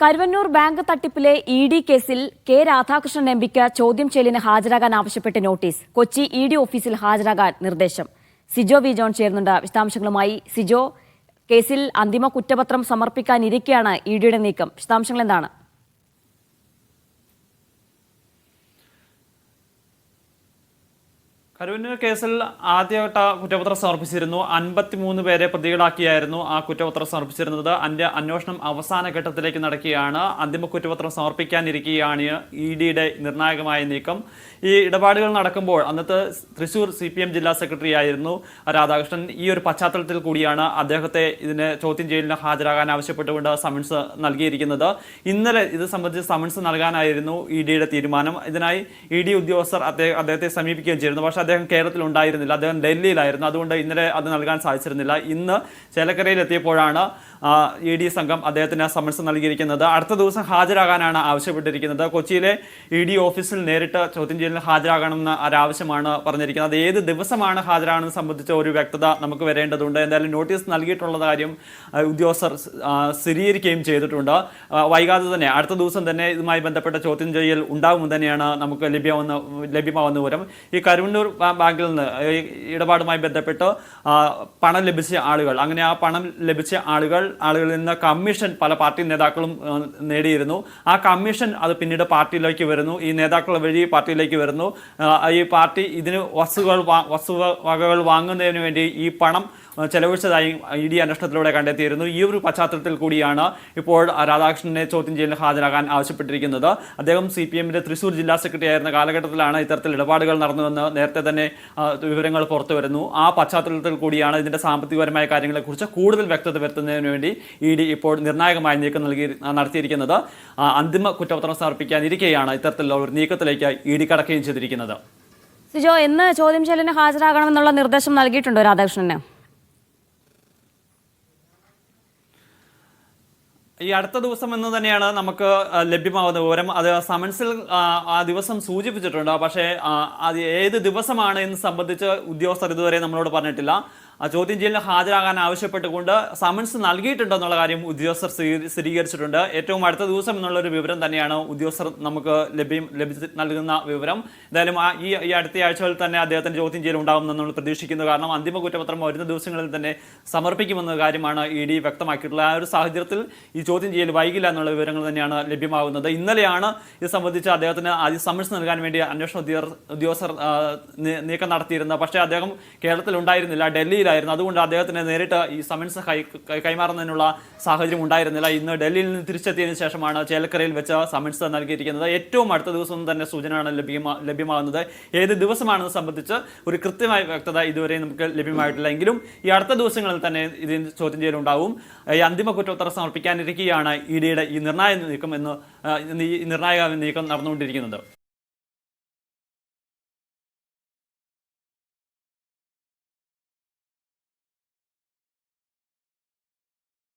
Karuvannur bank തട്ടിപ്പിലെ E D കേസിൽ K Radhakrishnan എംപിക്ക് ചോദ്യം ചെയ്യലിന് ഹാജരാകാൻ ആവശ്യപ്പെട്ട് നോട്ടീസ്. കൊച്ചി ഇ ഡി ഓഫീസിൽ ഹാജരാകാൻ നിർദ്ദേശം. സിജോ വി ജോൺ ചേരുന്നുണ്ട്. വിശദാംശങ്ങളുമായി സിജോ. കേസിൽ അന്തിമ കുറ്റപത്രം സമർപ്പിക്കാനിരിക്കെയാണ് ഇ ഡിയുടെ നീക്കം. വിശദാംശങ്ങൾ എന്താണ്? കരുവന്നൂർ കേസിൽ ആദ്യവട്ട കുറ്റപത്രം സമർപ്പിച്ചിരുന്നു. അൻപത്തിമൂന്ന് പേരെ പ്രതികളാക്കിയായിരുന്നു ആ കുറ്റപത്രം സമർപ്പിച്ചിരുന്നത്. അതിന്റെ അന്വേഷണം അവസാന ഘട്ടത്തിലേക്ക് നടക്കുകയാണ്. അന്തിമ കുറ്റപത്രം സമർപ്പിക്കാനിരിക്കുകയാണ് ഇ ഡിയുടെ നിർണായകമായ നീക്കം. ഈ ഇടപാടുകൾ നടക്കുമ്പോൾ അന്നത്തെ തൃശൂർ സി പി എം ജില്ലാ സെക്രട്ടറി ആയിരുന്നു രാധാകൃഷ്ണൻ. ഈ ഒരു പശ്ചാത്തലത്തിൽ കൂടിയാണ് അദ്ദേഹത്തെ ഇതിന് ചോദ്യം ചെയ്യലിന് ഹാജരാകാൻ ആവശ്യപ്പെട്ടുകൊണ്ട് സമൻസ് നൽകിയിരിക്കുന്നത്. ഇന്നലെ ഇത് സംബന്ധിച്ച് സമൻസ് നൽകാനായിരുന്നു ഇ ഡിയുടെ തീരുമാനം. ഇതിനായി ഇ ഡി ഉദ്യോഗസ്ഥർ അദ്ദേഹം അദ്ദേഹത്തെ സമീപിക്കുകയും ചെയ്തിരുന്നു. പക്ഷേ അദ്ദേഹം കേരളത്തിൽ ഉണ്ടായിരുന്നില്ല. അദ്ദേഹം ഡൽഹിയിലായിരുന്നു. അതുകൊണ്ട് ഇന്നലെ അത് നൽകാൻ സാധിച്ചിരുന്നില്ല. ഇന്ന് ചേലക്കരയിൽ എത്തിയപ്പോഴാണ് ഇ ഡി സംഘം അദ്ദേഹത്തിന് സമൻസ് നൽകിയിരിക്കുന്നത്. അടുത്ത ദിവസം ഹാജരാകാനാണ് ആവശ്യപ്പെട്ടിരിക്കുന്നത്. കൊച്ചിയിലെ ഇ ഡി ഓഫീസിൽ നേരിട്ട് ചോദ്യം ചെയ്യലിന് ഹാജരാകണമെന്ന ഒരാവശ്യമാണ് പറഞ്ഞിരിക്കുന്നത്. ഏത് ദിവസമാണ് ഹാജരാകണമെന്ന് സംബന്ധിച്ച ഒരു വ്യക്തത നമുക്ക് വരേണ്ടതുണ്ട്. എന്തായാലും നോട്ടീസ് നൽകിയിട്ടുള്ള കാര്യം ഉദ്യോഗസ്ഥർ സ്ഥിരീകരിക്കുകയും ചെയ്തിട്ടുണ്ട്. വൈകാതെ തന്നെ അടുത്ത ദിവസം തന്നെ ഇതുമായി ബന്ധപ്പെട്ട ചോദ്യം ചെയ്യൽ ഉണ്ടാകുമെന്ന് തന്നെയാണ് നമുക്ക് ലഭ്യമാവുന്ന ലഭ്യമാവുന്ന വിവരം. ഈ കരുവന്നൂർ ബാ- ബാങ്കിൽ നിന്ന് ഇടപാടുമായി ബന്ധപ്പെട്ട് പണം ലഭിച്ച ആളുകൾ. അങ്ങനെ ആ പണം ലഭിച്ച ആളുകൾ ആളുകളിൽ നിന്ന് കമ്മീഷൻ പല പാർട്ടി നേതാക്കളും നേടിയിരുന്നു. ആ കമ്മീഷൻ അത് പിന്നീട് പാർട്ടിയിലേക്ക് വരുന്നു. ഈ നേതാക്കൾ വഴി പാർട്ടിയിലേക്ക് വരുന്നു. ഈ പാർട്ടി ഇതിന് വസ്തുക്കൾ വസ്തു വസ്തുവകകൾ വാങ്ങുന്നതിന് വേണ്ടി ഈ പണം ചെലവഴിച്ചതായി ഇ ഡി അന്വേഷണത്തിലൂടെ കണ്ടെത്തിയിരുന്നു. ഈ ഒരു പശ്ചാത്തലത്തിൽ കൂടിയാണ് ഇപ്പോൾ രാധാകൃഷ്ണനെ ചോദ്യം ചെയ്യലിന് ഹാജരാകാൻ ആവശ്യപ്പെട്ടിരിക്കുന്നത്. അദ്ദേഹം സി പി എമ്മിന്റെ തൃശൂർ ജില്ലാ സെക്രട്ടറി ആയിരുന്ന കാലഘട്ടത്തിലാണ് ഇത്തരത്തിൽ ഇടപാടുകൾ നടന്നുവെന്ന് നേരത്തെ തന്നെ വിവരങ്ങൾ പുറത്തു വരുന്നു. ആ പശ്ചാത്തലത്തിൽ കൂടിയാണ് ഇതിന്റെ സാമ്പത്തികപരമായ കാര്യങ്ങളെക്കുറിച്ച് കൂടുതൽ വ്യക്തത വരുത്തുന്നതിന് വേണ്ടി ഇ ഡി ഇപ്പോൾ നിർണായകമായ നീക്കം നൽകി നടത്തിയിരിക്കുന്നത്. അന്തിമ കുറ്റപത്രം സമർപ്പിക്കാനിരിക്കെയാണ് ഇത്തരത്തിലുള്ള ഒരു നീക്കത്തിലേക്ക് ഇ ഡി കടക്കുകയും ചെയ്തിരിക്കുന്നത്. സിജോ എന്ന് ചോദ്യം ചെയ്യലിന് ഹാജരാകണമെന്നുള്ള നിർദ്ദേശം നൽകിയിട്ടുണ്ടോ രാധാകൃഷ്ണന്? ഈ അടുത്ത ദിവസം എന്ന് തന്നെയാണ് നമുക്ക് ലഭ്യമാവുന്ന വിവരം. അത് സമൻസിൽ ആ, ദിവസം സൂചിപ്പിച്ചിട്ടുണ്ട്. പക്ഷേ അത് ഏത് ദിവസമാണ് എന്ന് സംബന്ധിച്ച് ഉദ്യോഗസ്ഥർ ഇതുവരെ നമ്മളോട് പറഞ്ഞിട്ടില്ല. ചോദ്യം ചെയ്യലിന് ഹാജരാകാൻ ആവശ്യപ്പെട്ടുകൊണ്ട് സമൻസ് നൽകിയിട്ടുണ്ടെന്നുള്ള കാര്യം ഉദ്യോഗസ്ഥർ സ്ഥിരീകരിച്ചിട്ടുണ്ട്. ഏറ്റവും അടുത്ത ദിവസം എന്നുള്ള ഒരു വിവരം തന്നെയാണ് ഉദ്യോഗസ്ഥർ നമുക്ക് ലഭ്യം ലഭിച്ച് നൽകുന്ന വിവരം. എന്തായാലും ആ ഈ ഈ അടുത്ത ആഴ്ചകളിൽ തന്നെ അദ്ദേഹത്തിന്റെ ചോദ്യം ചെയ്യൽ ഉണ്ടാകുമെന്ന് നമ്മൾ പ്രതീക്ഷിക്കുന്നു. കാരണം അന്തിമ കുറ്റപത്രം വരുന്ന ദിവസങ്ങളിൽ തന്നെ സമർപ്പിക്കുമെന്ന കാര്യമാണ് ഇ ഡി വ്യക്തമാക്കിയിട്ടുള്ളത്. ആ ഒരു സാഹചര്യത്തിൽ ഈ ചോദ്യം ചെയ്യൽ വൈകില്ല എന്നുള്ള വിവരങ്ങൾ തന്നെയാണ് ലഭ്യമാകുന്നത്. ഇന്നലെയാണ് ഇത് സംബന്ധിച്ച് അദ്ദേഹത്തിന് ആദ്യം സമൻസ് നൽകാൻ വേണ്ടി അന്വേഷണ ഉദ്യോഗ- ഉദ്യോഗസ്ഥർ നീക്കം നടത്തിയിരുന്നത്. പക്ഷേ അദ്ദേഹം കേരളത്തിൽ ഉണ്ടായിരുന്നില്ല. ഡൽഹിയിലായിരുന്നു. അതുകൊണ്ട് അദ്ദേഹത്തിന് നേരിട്ട് ഈ സമൻസ് കൈ കൈമാറുന്നതിനുള്ള സാഹചര്യം ഉണ്ടായിരുന്നില്ല. ഇന്ന് ഡൽഹിയിൽ നിന്ന് തിരിച്ചെത്തിയതിനു ശേഷമാണ് ചേലക്കരയിൽ വെച്ച് സമൻസ് നൽകിയിരിക്കുന്നത്. ഏറ്റവും അടുത്ത ദിവസം തന്നെ സൂചനയാണ് ലഭ്യമാ ലഭ്യമാകുന്നത്. ഏത് ദിവസമാണെന്ന് സംബന്ധിച്ച് ഒരു കൃത്യമായ വ്യക്തത ഇതുവരെ നമുക്ക് ലഭ്യമായിട്ടില്ല. എങ്കിലും ഈ അടുത്ത ദിവസങ്ങളിൽ തന്നെ ഇതിന് ചോദ്യം ചെയ്യലുണ്ടാവും. ഈ അന്തിമ കുറ്റോത്തരം സമർപ്പിക്കാനിരിക്കുകയാണ് ഇ ഡിയുടെ ഈ നിർണായക നീക്കം എന്ന് നിർണായക നീക്കം നടന്നുകൊണ്ടിരിക്കുന്നത്.